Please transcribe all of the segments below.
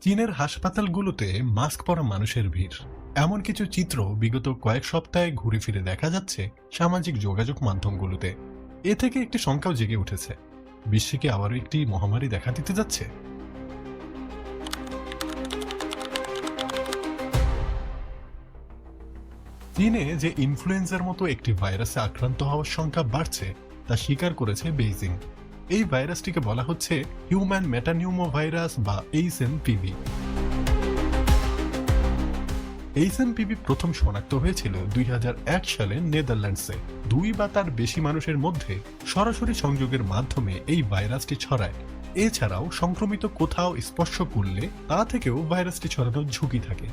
চীনের হাসপাতালগুলোতে মাস্ক পরা মানুষের ভিড়। এমন কিছু চিত্র বিগত কয়েক সপ্তাহে ঘুরে ফিরে দেখা যাচ্ছে সামাজিক যোগাযোগ মাধ্যমগুলোতে। এ থেকে একটি শঙ্কাও জেগে উঠেছে। বিশ্বে কি আবারও একটি মহামারী দেখা দিতে যাচ্ছে? চীনে যে ইনফ্লুয়েঞ্জার মতো একটি ভাইরাসে আক্রান্ত হওয়ার সংখ্যা বাড়ছে, তা স্বীকার করেছে বেইজিং। এই ভাইরাসটিকে বলা হচ্ছে হিউম্যান মেটানিউমো ভাইরাস বা। এইচএমপিভি এইচএমপিভি প্রথম শনাক্ত হয়েছিল দুই হাজার এক সালে নেদারল্যান্ডসে। দুই বা তার বেশি মানুষের মধ্যে সরাসরি সংযোগের মাধ্যমে এই ভাইরাসটি ছড়ায়। এছাড়াও সংক্রমিত কোথাও স্পর্শ করলে তা থেকেও ভাইরাসটি ছড়ানোর ঝুঁকি থাকে।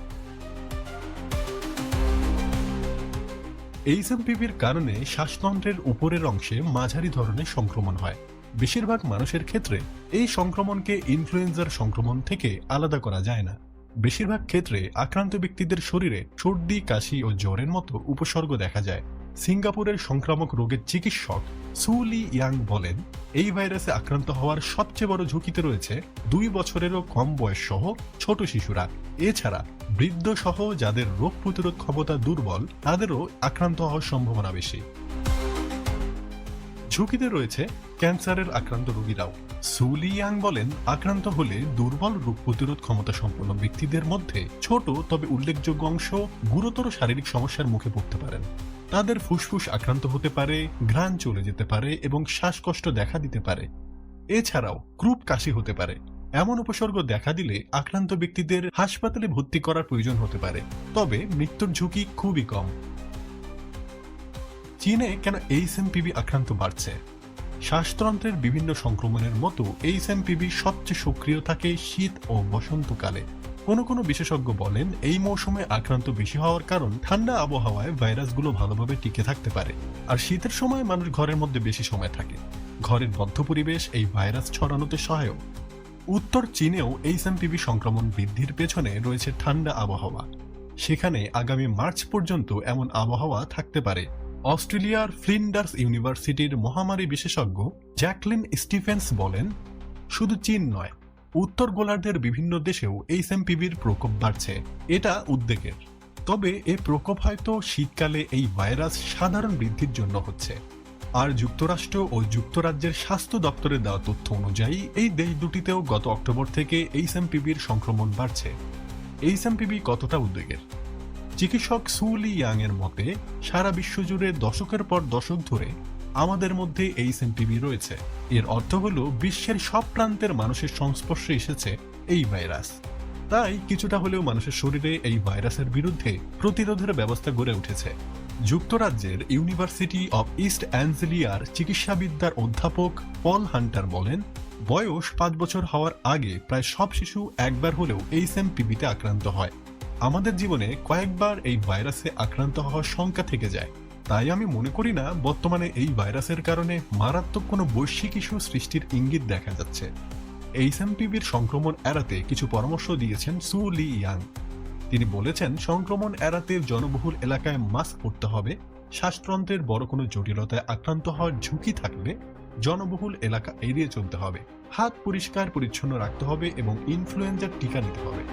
এইচএমপিভির কারণে শ্বাসতন্ত্রের উপরের অংশে মাঝারি ধরনের সংক্রমণ হয়। বেশিরভাগ মানুষের ক্ষেত্রে এই সংক্রমণকে ইনফ্লুয়েঞ্জার সংক্রমণ থেকে আলাদা করা যায় না। বেশিরভাগ ক্ষেত্রে আক্রান্ত ব্যক্তিদের শরীরে সর্দি, কাশি ও জ্বরের মতো উপসর্গ দেখা যায়। সিঙ্গাপুরের সংক্রামক রোগের চিকিৎসক সুলি ইয়াং বলেন, এই ভাইরাসে আক্রান্ত হওয়ার সবচেয়ে বড় ঝুঁকিতে রয়েছে দুই বছরেরও কম বয়স সহ ছোট শিশুরা। এছাড়া বৃদ্ধ সহ যাদের রোগ প্রতিরোধ ক্ষমতা দুর্বল, তাদেরও আক্রান্ত হওয়ার সম্ভাবনা বেশি। ঝুঁকিতে রয়েছে ক্যান্সারের আক্রান্ত রোগীরাও। সুলিয়াং বলেন, আক্রান্ত হলে দুর্বল রোগ প্রতিরোধ ক্ষমতা সম্পন্ন ব্যক্তিদের মধ্যে ছোট তবে উল্লেখযোগ্য অংশ গুরুতর শারীরিক সমস্যার মুখে পড়তে পারেন। তাদের ফুসফুস আক্রান্ত হতে পারে, ঘ্রাণ চলে যেতে পারে এবং শ্বাসকষ্ট দেখা দিতে পারে। এছাড়াও ক্রুপ কাশি হতে পারে। এমন উপসর্গ দেখা দিলে আক্রান্ত ব্যক্তিদের হাসপাতালে ভর্তি করার প্রয়োজন হতে পারে। তবে মৃত্যুর ঝুঁকি খুবই কম। চীনে কেন এইচএমপিভি আক্রান্ত বাড়ছে? শ্বাসতন্ত্রের বিভিন্ন সংক্রমণের মতো এইচএমপিভি সবচেয়ে সক্রিয় থাকে শীত ও বসন্তকালে। কোনো কোনো বিশেষজ্ঞ বলেন, এই মৌসুমে আক্রান্ত বেশি হওয়ার কারণ ঠান্ডা আবহাওয়ায় ভাইরাসগুলো ভালোভাবে টিকে থাকতে পারে। আর শীতের সময় মানুষ ঘরের মধ্যে বেশি সময় থাকে। ঘরের বদ্ধ পরিবেশ এই ভাইরাস ছড়ানোতে সহায়ক। উত্তর চীনেও এইচএমপিভি সংক্রমণ বৃদ্ধির পেছনে রয়েছে ঠান্ডা আবহাওয়া। সেখানে আগামী মার্চ পর্যন্ত এমন আবহাওয়া থাকতে পারে। অস্ট্রেলিয়ার ফ্লিন্ডার্স ইউনিভার্সিটির মহামারী বিশেষজ্ঞ জ্যাকলিন স্টিফেন্স বলেন, শুধু চীন নয়, উত্তর গোলার্ধের বিভিন্ন দেশেও এইচএমপিভির প্রকোপ বাড়ছে। এটা উদ্বেগের। তবে এ প্রকোপ হয়তো শীতকালে এই ভাইরাস সাধারণ বৃদ্ধির জন্য হচ্ছে। আর যুক্তরাষ্ট্র ও যুক্তরাজ্যের স্বাস্থ্য দপ্তরের দেওয়া তথ্য অনুযায়ী, এই দেশ দুটিতেও গত অক্টোবর থেকে এইচএমপিভির সংক্রমণ বাড়ছে। এইচএমপিভি কতটা উদ্বেগের? চিকিৎসক সুলি ইয়াং এর মতে, সারা বিশ্বজুড়ে দশকের পর দশক ধরে আমাদের মধ্যে এইচএমপিভি রয়েছে। এর অর্থ হলো, বিশ্বের সব প্রান্তের মানুষের সংস্পর্শে এসেছে এই ভাইরাস। তাই কিছুটা হলেও মানুষের শরীরে এই ভাইরাসের বিরুদ্ধে প্রতিরোধের ব্যবস্থা গড়ে উঠেছে। যুক্তরাজ্যের ইউনিভার্সিটি অব ইস্ট অ্যাঞ্জেলিয়ার চিকিৎসাবিদ্যার অধ্যাপক পল হান্টার বলেন, বয়স পাঁচ বছর হওয়ার আগে প্রায় সব শিশু একবার হলেও এইচএমপিভিতে আক্রান্ত হয়। আমাদের জীবনে কয়েকবার এই ভাইরাসে আক্রান্ত হওয়ার সংখ্যা থেকে যায়। তাই আমি মনে করি না, বর্তমানে এই ভাইরাসের কারণে মারাত্মক কোনো বৈশ্বিক ইস্যু সৃষ্টির ইঙ্গিত দেখা যাচ্ছে। এইচএমপিভির সংক্রমণ এড়াতে কিছু পরামর্শ দিয়েছেন সু লি ইয়াং। তিনি বলেছেন, সংক্রমণ এড়াতে জনবহুল এলাকায় মাস্ক পরতে হবে। শ্বাসতন্ত্রের বড় কোনো জটিলতায় আক্রান্ত হওয়ার ঝুঁকি থাকলে জনবহুল এলাকা এড়িয়ে চলতে হবে। হাত পরিষ্কার পরিচ্ছন্ন রাখতে হবে এবং ইনফ্লুয়েঞ্জার টিকা নিতে হবে।